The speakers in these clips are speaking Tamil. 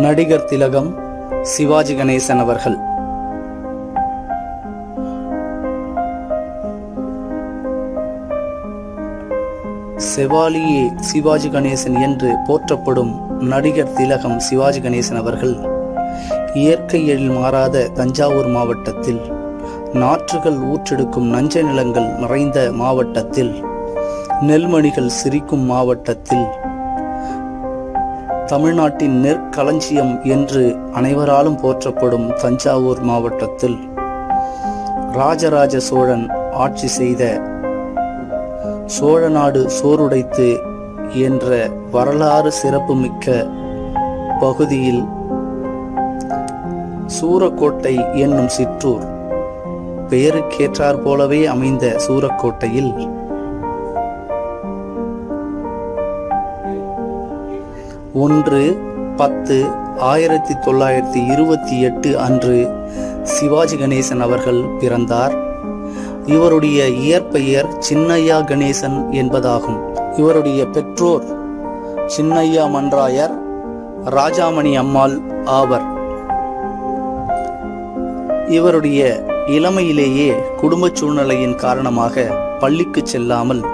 நடிகர் திலகம் சிவாஜி கணேசன் அவர்கள். செவாலியே சிவாஜி கணேசன் என்று போற்றப்படும் நடிகர் திலகம் சிவாஜி கணேசன் அவர்கள் இயற்கை எழில் மாறாத தஞ்சாவூர் மாவட்டத்தில் நாற்றுகள் ஊற்றெடுக்கும் நஞ்சை நிலங்கள் நிறைந்த மாவட்டத்தில் நெல்மணிகள் சிரிக்கும் மாவட்டத்தில் தமிழ்நாட்டின் நெற்களஞ்சியம் என்று அனைவராலும் போற்றப்படும் தஞ்சாவூர் மாவட்டத்தில் ராஜராஜ சோழன் ஆட்சி செய்த சோழநாடு சோறுடைத்து என்ற வரலாறு சிறப்புமிக்க பகுதியில் சூரக்கோட்டை என்னும் சிற்றூர் பெயருக்கேற்றாற் போலவே அமைந்த சூரக்கோட்டையில் ஒன்று பத்து ஆயிரத்தி தொள்ளாயிரத்தி இருபத்தி எட்டு அன்று சிவாஜி கணேசன் அவர்கள் பிறந்தார். இவருடைய இயற்பெயர் சின்னையா கணேசன் என்பதாகும். இவருடைய பெற்றோர் சின்னையா மன்றாயர் ராஜாமணி அம்மாள் ஆவர். இவருடைய இளமையிலேயே குடும்ப சூழ்நிலையின் காரணமாக பள்ளிக்கு செல்லாமல்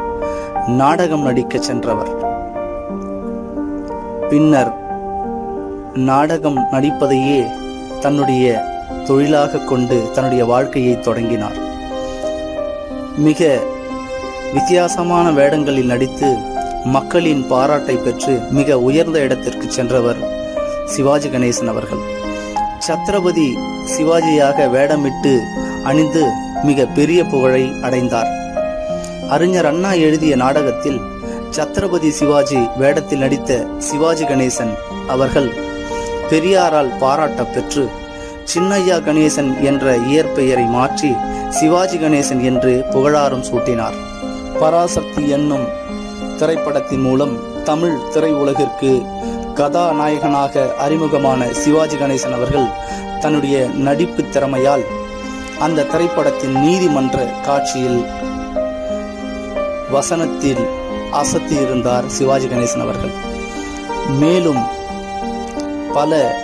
நாடகம் நடிக்க சென்றவர். பின்னர் நாடகம் நடிப்பதையே தன்னுடைய தொழிலாக கொண்டு தன்னுடைய வாழ்க்கையை தொடங்கினார். மிக வித்தியாசமான வேடங்களில் நடித்து மக்களின் பாராட்டை பெற்று மிக உயர்ந்த இடத்திற்கு சென்றவர் சிவாஜி கணேசன் அவர்கள். சத்ரபதி சிவாஜியாக வேடமிட்டு அணிந்து மிக பெரிய புகழை அடைந்தார். அறிஞர் அண்ணா எழுதிய நாடகத்தில் சத்ரபதி சிவாஜி வேடத்தில் நடித்த சிவாஜி கணேசன் அவர்கள் பெரியாரால் பாராட்ட பெற்று சின்னையா கணேசன் என்ற இயற்பெயரை மாற்றி சிவாஜி கணேசன் என்று புகழாரம் சூட்டினார். பராசக்தி என்னும் திரைப்படத்தின் மூலம் தமிழ் திரையுலகிற்கு கதாநாயகனாக அறிமுகமான சிவாஜி கணேசன் அவர்கள் தன்னுடைய நடிப்பு திறமையால் அந்த திரைப்படத்தின் நீதிமன்ற காட்சியில் வசனத்தில் அசத்தி இருந்தார் சிவாஜி கணேசன் அவர்கள். மேலும் பல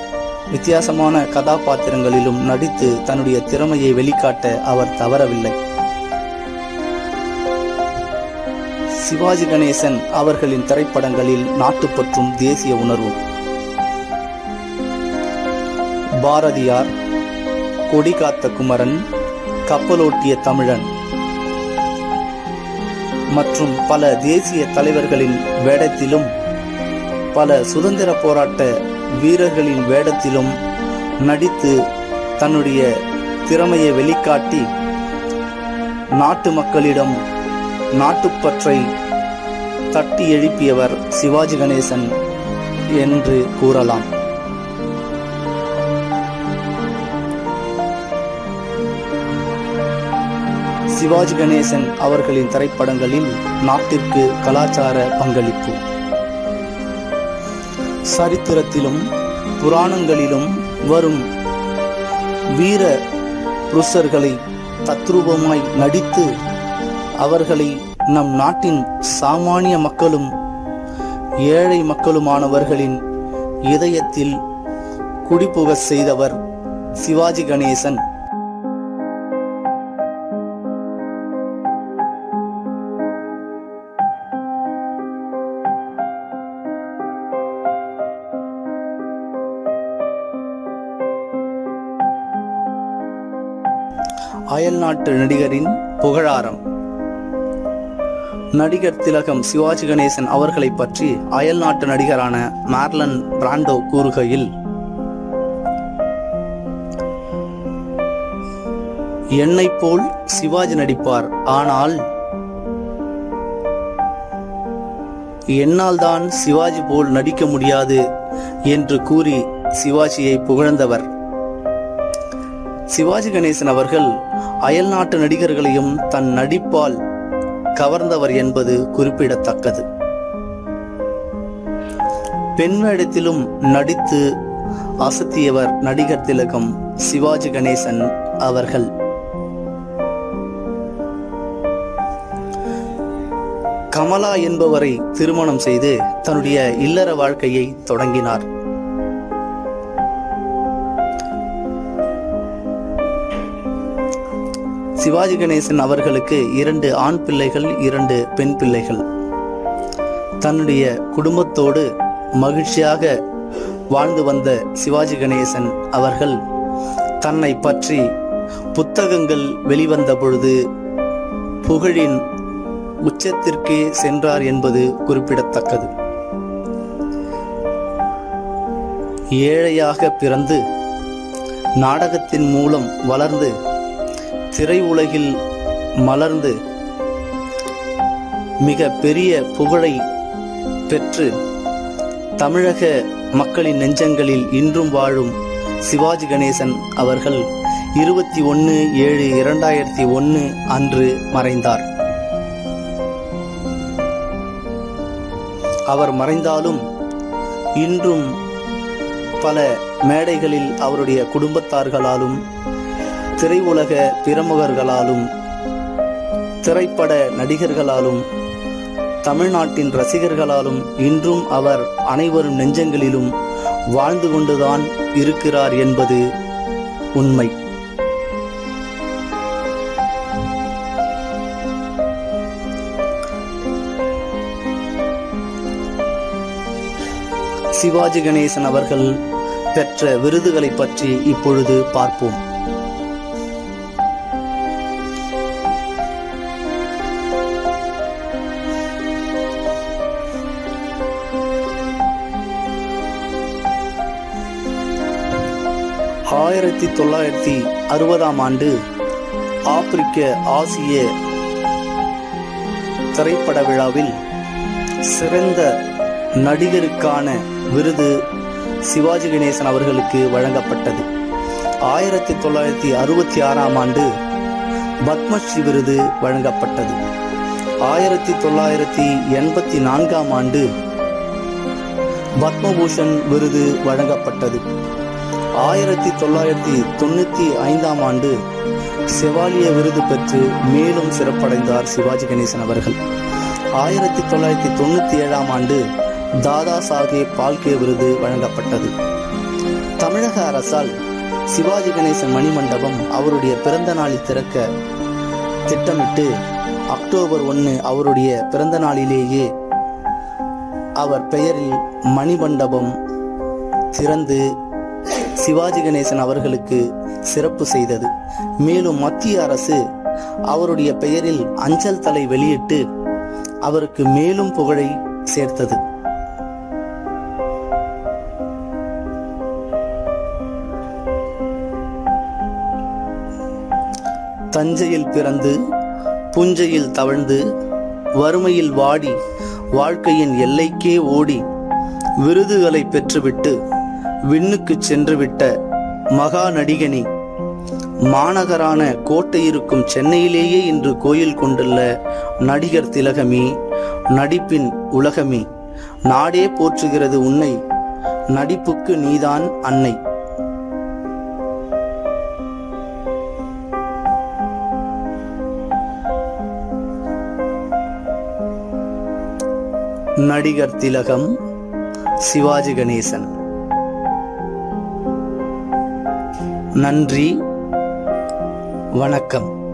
வித்தியாசமான கதாபாத்திரங்களிலும் நடித்து தன்னுடைய திறமையை வெளிக்காட்ட அவர் தவறவில்லை. சிவாஜி கணேசன் அவர்களின் திரைப்படங்களில் நாட்டுப்பற்றும் தேசிய உணர்வும் பாரதியார் கொடி காத்த குமரன் கப்பலோட்டிய தமிழன் மற்றும் பல தேசிய தலைவர்களின் வேடத்திலும் பல சுதந்திர போராட்ட வீரர்களின் வேடத்திலும் நடித்து தன்னுடைய திறமையை வெளிக்காட்டி நாட்டு மக்களிடம் நாட்டுப்பற்றை தட்டி எழுப்பியவர் சிவாஜி கணேசன் என்று கூறலாம். சிவாஜி கணேசன் அவர்களின் திரைப்படங்களில் நாட்டிற்கு கலாச்சார பங்களிப்பு. சரித்திரத்திலும் புராணங்களிலும் வரும் வீர புருஷர்களை தத்ரூபமாய் நடித்து அவர்களை நம் நாட்டின் சாமானிய மக்களும் ஏழை மக்களுமானவர்களின் இதயத்தில் குடிபுகச் செய்தவர் சிவாஜி கணேசன். அயல்நாட்டு நடிகரின் புகழாரம். நடிகர் திலகம் சிவாஜி கணேசன் அவர்களை பற்றி அயல்நாட்டு நடிகரான மார்லன் பிராண்டோ கூறுகையில் என்னை போல் சிவாஜி நடிப்பார். ஆனால் என்னால் தான் சிவாஜி போல் நடிக்க முடியாது என்று கூறி சிவாஜியை புகழ்ந்தவர். சிவாஜி கணேசன் அவர்கள் அயல்நாட்டு நடிகர்களையும் தன் நடிப்பால் கவர்ந்தவர் என்பது குறிப்பிடத்தக்கது. பெண் வேடத்திலும் நடித்து அசத்தியவர் நடிகர் திலகம் சிவாஜி கணேசன் அவர்கள். கமலா என்பவரை திருமணம் செய்து தன்னுடைய இல்லற வாழ்க்கையை தொடங்கினார். சிவாஜி கணேசன் அவர்களுக்கு இரண்டு ஆண் பிள்ளைகள் இரண்டு பெண் பிள்ளைகள். தன்னுடைய குடும்பத்தோடு மகிழ்ச்சியாக வாழ்ந்து வந்த சிவாஜி கணேசன் அவர்கள் தன்னை பற்றி புத்தகங்கள் வெளிவந்த பொழுது புகழின் உச்சத்திற்கே சென்றார் என்பது குறிப்பிடத்தக்கது. ஏழையாக பிறந்து நாடகத்தின் மூலம் வளர்ந்து திரையுலகில் மலர்ந்து மிக பெரிய புகழை பெற்று தமிழக மக்களின் நெஞ்சங்களில் இன்றும் வாழும் சிவாஜி கணேசன் அவர்கள் இருபத்தி ஒன்று ஏழு இரண்டாயிரத்தி ஒன்று அன்று மறைந்தார். அவர் மறைந்தாலும் இன்றும் பல மேடைகளில் அவருடைய குடும்பத்தார்களாலும் திரையுலக பிரமுகர்களாலும் திரைப்பட நடிகர்களாலும் தமிழ்நாட்டின் ரசிகர்களாலும் இன்றும் அவர் அனைவரும் நெஞ்சங்களிலும் வாழ்ந்து கொண்டுதான் இருக்கிறார் என்பது உண்மை. சிவாஜி கணேசன் அவர்கள் பெற்ற விருதுகளை பற்றி இப்பொழுது பார்ப்போம். ஆயிரத்தி தொள்ளாயிரத்தி அறுபதாம் ஆண்டு ஆப்பிரிக்க ஆசிய திரைப்பட விழாவில் சிறந்த நடிகருக்கான விருது சிவாஜி கணேசன் அவர்களுக்கு வழங்கப்பட்டது. ஆயிரத்தி தொள்ளாயிரத்தி அறுபத்தி ஆறாம் ஆண்டு பத்மஸ்ரீ விருது வழங்கப்பட்டது. ஆயிரத்தி தொள்ளாயிரத்தி எண்பத்தி நான்காம் ஆண்டு பத்மபூஷன் விருது வழங்கப்பட்டது. ஆயிரத்தி தொள்ளாயிரத்தி தொண்ணூற்றி ஐந்தாம் ஆண்டு செவாலிய விருது பெற்று மேலும் சிறப்படைந்தார் சிவாஜி கணேசன் அவர்கள். ஆயிரத்தி தொள்ளாயிரத்தி தொண்ணூற்றி ஏழாம் ஆண்டு தாதா சாஹேப் பால்கே விருது வழங்கப்பட்டது. தமிழக அரசால் சிவாஜி கணேசன் மணிமண்டபம் அவருடைய பிறந்த நாளில் திறக்க திட்டமிட்டு அக்டோபர் ஒன்று அவருடைய பிறந்த நாளிலேயே அவர் பெயரில் மணிமண்டபம் திறந்து சிவாஜி கணேசன் அவர்களுக்கு சிறப்பு செய்தது. மேலும் மத்திய அரசு அவருடைய பெயரில் அஞ்சல் தலை வெளியிட்டு அவருக்கு மேலும் புகழை சேர்த்தது. தஞ்சையில் பிறந்து புஞ்சையில் தவழ்ந்து வறுமையில் வாடி வாழ்க்கையின் எல்லைக்கே ஓடி விருதுகளை பெற்றுவிட்டு விண்ணுக்கு சென்றுவிட்ட மகா நடிகனி மாநகரான கோட்டை இருக்கும் சென்னையிலேயே இன்று கோயில் கொண்டுள்ள நடிகர் திலகமே நடிப்பின் உலகமே. நாடே போற்றுகிறது உன்னை நடிப்புக்கு நீதான் அன்னை. நடிகர் திலகம் சிவாஜி கணேசன். நன்றி. வணக்கம்.